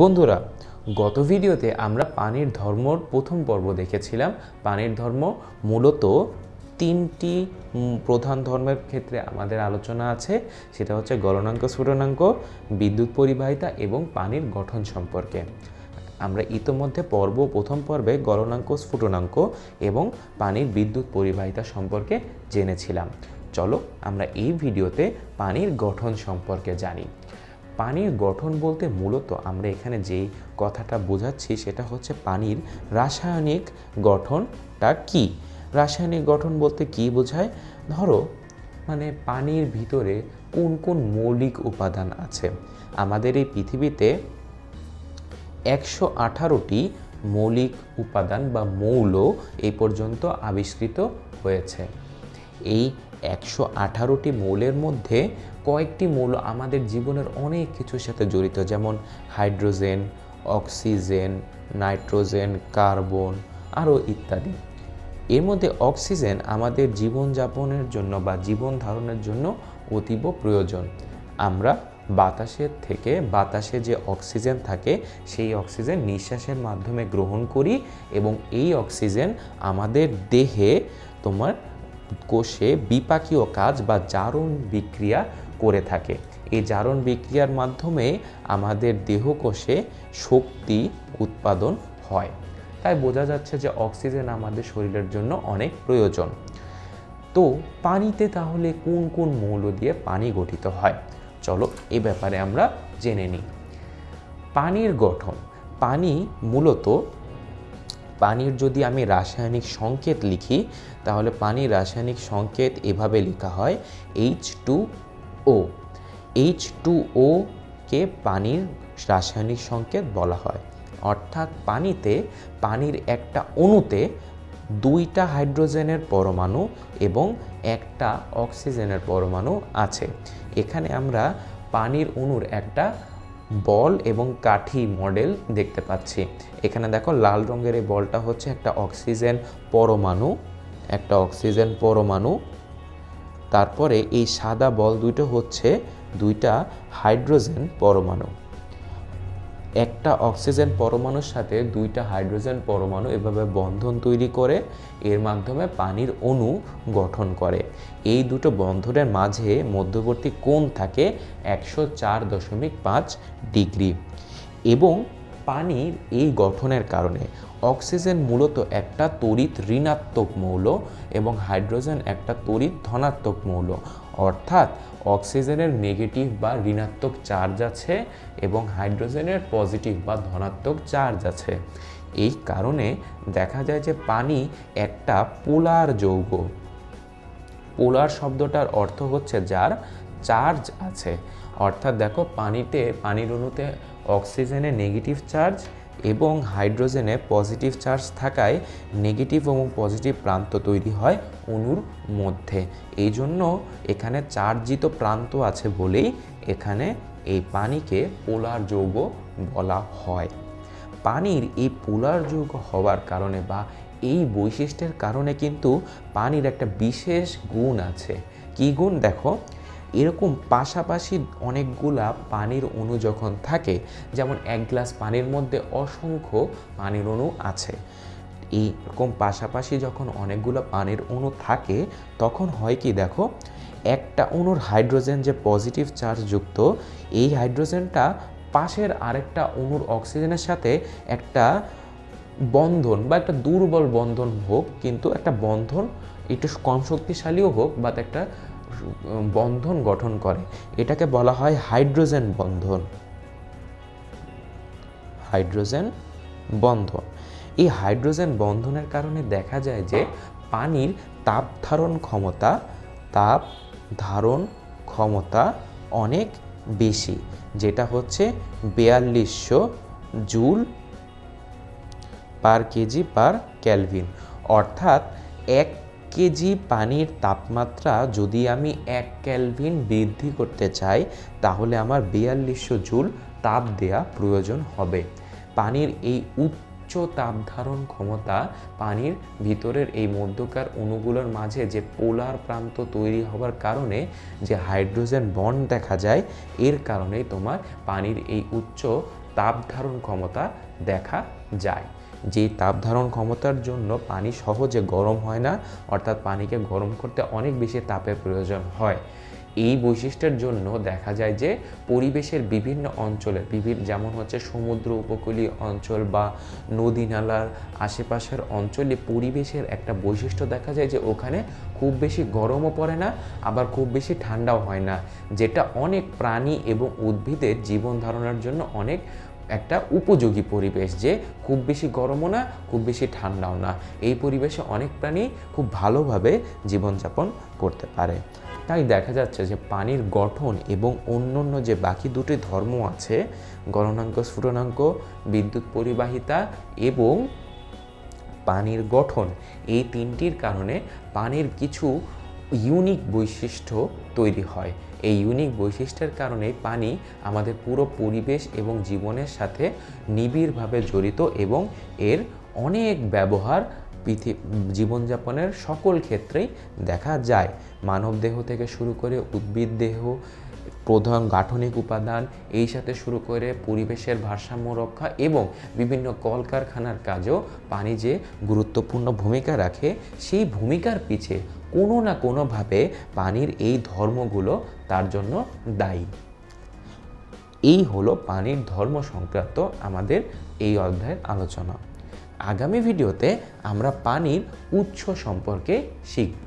বন্ধুরা, গত ভিডিওতে আমরা পানির ধর্মর প্রথম পর্ব দেখেছিলাম। পানির ধর্ম মূলত তিনটি প্রধান ধর্মের ক্ষেত্রে আমাদের আলোচনা আছে। সেটা হচ্ছে গলনাঙ্ক স্ফুটনাঙ্ক বিদ্যুৎ পরিবাহিতা এবং পানির গঠন সম্পর্কে। আমরা ইতোমধ্যে পর্ব, প্রথম পর্বে গলনাঙ্ক স্ফুটনাঙ্ক এবং পানির বিদ্যুৎ পরিবাহিতা সম্পর্কে জেনেছিলাম। চলো আমরা এই ভিডিওতে পানির গঠন সম্পর্কে জানি। পানির গঠন বলতে মূলত আমরা এখানে যেই কথাটা বোঝাচ্ছি সেটা হচ্ছে পানির রাসায়নিক গঠনটা কি? রাসায়নিক গঠন বলতে কি বোঝায়? ধরো মানে পানির ভিতরে কোন কোন মৌলিক উপাদান আছে? আমাদের এই পৃথিবীতে একশো আঠারোটি মৌলিক উপাদান বা মৌল এই পর্যন্ত আবিষ্কৃত হয়েছে। এই একশো আঠারোটি মৌলের মধ্যে কয়েকটি মৌল আমাদের জীবনের অনেক কিছুর সাথে জড়িত, যেমন হাইড্রোজেন, অক্সিজেন, নাইট্রোজেন, কার্বন আরও ইত্যাদি। এর মধ্যে অক্সিজেন আমাদের জীবনযাপনের জন্য বা জীবন ধারণের জন্য অতীব প্রয়োজন। আমরা বাতাসের থেকে বাতাসে যে অক্সিজেন থাকে, সেই অক্সিজেন নিঃশ্বাসের মাধ্যমে গ্রহণ করি এবং এই অক্সিজেন আমাদের দেহে তোমার কোষে বিপাকীয় কাজ বা জারণ বিক্রিয়া করে থাকে। এই জারণ বিক্রিয়ার মাধ্যমে আমাদের দেহকোষে শক্তি উৎপাদন হয়। তাই বোঝা যাচ্ছে যে অক্সিজেন আমাদের শরীরের জন্য অনেক প্রয়োজন। তো পানিতে তাহলে কোন কোন মৌল দিয়ে পানি গঠিত হয়? চলো এ ব্যাপারে আমরা জেনে নিই। পানির গঠন। পানি মূলত পানির যদি আমি রাসায়নিক সংকেত লিখি, তাহলে পানির রাসায়নিক সংকেত এভাবে লেখা হয় H two O H two O কে পানির রাসায়নিক সংকেত বলা হয়। অর্থাৎ পানিতে, পানির একটা অণুতে দুইটা হাইড্রোজেনের পরমাণু এবং একটা অক্সিজেনের পরমাণু আছে। এখানে আমরা পানির অণুর একটা বল এবং কাঠি মডেল দেখতে পাচ্ছি। এখানে দেখো লাল রঙের এই বলটা হচ্ছে একটা অক্সিজেন পরমাণু, একটা অক্সিজেন পরমাণু। তারপরে এই সাদা বল দুইটা হচ্ছে, দুইটা হাইড্রোজেন পরমাণু। একটা অক্সিজেন পরমাণুর সাথে দুইটা হাইড্রোজেন পরমাণু এভাবে বন্ধন তৈরি করে এর মাধ্যমে পানির অণু গঠন করে। এই দুটো বন্ধনের মাঝে মধ্যবর্তী কোণ থাকে একশো চার দশমিক পাঁচ ডিগ্রি। এবং পানির এই গঠনের কারণে অক্সিজেন মূলত একটা তড়িৎ ঋণাত্মক মৌল এবং হাইড্রোজেন একটা তড়িৎ ধনাত্মক মৌল। অর্থাৎ অক্সিজেনের নেগেটিভ বা ঋণাত্মক চার্জ আছে এবং হাইড্রোজেনের পজিটিভ বা ধনাত্মক চার্জ আছে। এই কারণে দেখা যায় যে পানি একটা পোলার যৌগ। পোলার শব্দটার অর্থ হচ্ছে যার চার্জ আছে। অর্থাৎ দেখো পানিতে, পানির অণুতে অক্সিজেনে নেগেটিভ চার্জ এবং হাইড্রোজেনে পজিটিভ চার্জ থাকায় নেগেটিভ এবং পজিটিভ প্রান্ত তৈরি হয় অণুর মধ্যে। এই জন্য এখানে চার্জিত প্রান্ত আছে বলেই এখানে এই পানিকে পোলার যৌগ বলা হয়। পানির এই পোলার যৌগ হওয়ার কারণে বা এই বৈশিষ্ট্যের কারণে কিন্তু পানির একটা বিশেষ গুণ আছে। কী গুণ? দেখো এরকম পাশাপাশি অনেকগুলা পানির অণু যখন থাকে, যেমন এক গ্লাস পানির মধ্যে অসংখ্য পানির অণু আছে। এইরকম পাশাপাশি যখন অনেকগুলো পানির অণু থাকে, তখন হয় কি দেখো, একটা অণুর হাইড্রোজেন যে পজিটিভ চার্জ যুক্ত, এই হাইড্রোজেনটা পাশের আরেকটা অণুর অক্সিজেনের সাথে একটা বন্ধন বা একটা দুর্বল বন্ধন হোক, কিন্তু একটা বন্ধন একটু কম শক্তিশালীও হোক বা একটা বন্ধন গঠন করে। এটাকে বলা হয় হাইড্রোজেন বন্ধন। হাইড্রোজেন বন্ধন। এই হাইড্রোজেন বন্ধনের কারণে দেখা যায় যে পানির তাপ ধারণ ক্ষমতা, তাপ ধারণ ক্ষমতা অনেক বেশি, যেটা হচ্ছে বিয়াল্লিশশো joule per KG per kelvin. অর্থাৎ এক কেজি পানির তাপমাত্রা যদি আমি এক ক্যালভিন বৃদ্ধি করতে চাই, তাহলে আমার বিয়াল্লিশশো জুল তাপ দেয়া প্রয়োজন হবে। পানির এই উচ্চ তাপ ধারণ ক্ষমতা পানির ভিতরের এই মধ্যকার অণুগুলোর মাঝে যে পোলার প্রান্ত তৈরি হওয়ার কারণে যে হাইড্রোজেন বন্ড দেখা যায়, এর কারণেই তোমার পানির এই উচ্চ তাপ ধারণ ক্ষমতা দেখা যায়। যেই তাপ ধারণ ক্ষমতার জন্য পানি সহজে গরম হয় না, অর্থাৎ পানিকে গরম করতে অনেক বেশি তাপের প্রয়োজন হয়। এই বৈশিষ্ট্যের জন্য দেখা যায় যে পরিবেশের বিভিন্ন অঞ্চলে বিভিন্ন যেমন হচ্ছে সমুদ্র উপকূলীয় অঞ্চল বা নদী নালার আশেপাশের অঞ্চলে পরিবেশের একটা বৈশিষ্ট্য দেখা যায় যে ওখানে খুব বেশি গরমও পড়ে না, আবার খুব বেশি ঠান্ডাও হয় না, যেটা অনেক প্রাণী এবং উদ্ভিদের জীবন ধারণার জন্য অনেক একটা উপযোগী পরিবেশ যে খুব বেশি গরমও না, খুব বেশি ঠান্ডাও না। এই পরিবেশে অনেক প্রাণী খুব ভালোভাবে জীবনযাপন করতে পারে। তাই দেখা যাচ্ছে যে পানির গঠন এবং অন্য অন্য যে বাকি দুটি ধর্ম আছে গলনাঙ্ক স্ফুটনাঙ্ক, বিদ্যুৎ পরিবাহিতা এবং পানির গঠন, এই তিনটির কারণে পানির কিছু ইউনিক বৈশিষ্ট্য তৈরি হয়। এই ইউনিক বৈশিষ্ট্যের কারণে পানি আমাদের পুরো পরিবেশ এবং জীবনের সাথে নিবিড়ভাবে জড়িত এবং এর অনেক ব্যবহার পৃথিবী জীবনযাপনের সকল ক্ষেত্রেই দেখা যায়। মানব দেহ থেকে শুরু করে উদ্ভিদ দেহ প্রধান গাঠনিক উপাদান, এই সাথে শুরু করে পরিবেশের ভারসাম্য রক্ষা এবং বিভিন্ন কলকারখানার কাজেও পানি যে গুরুত্বপূর্ণ ভূমিকা রাখে, সেই ভূমিকার পিছে কোনো না কোনোভাবে পানির এই ধর্মগুলো তার জন্য দায়ী। এই হলো পানির ধর্ম সংক্রান্ত আমাদের এই অধ্যায়ের আলোচনা। আগামী ভিডিওতে আমরা পানির উৎস সম্পর্কে শিখব।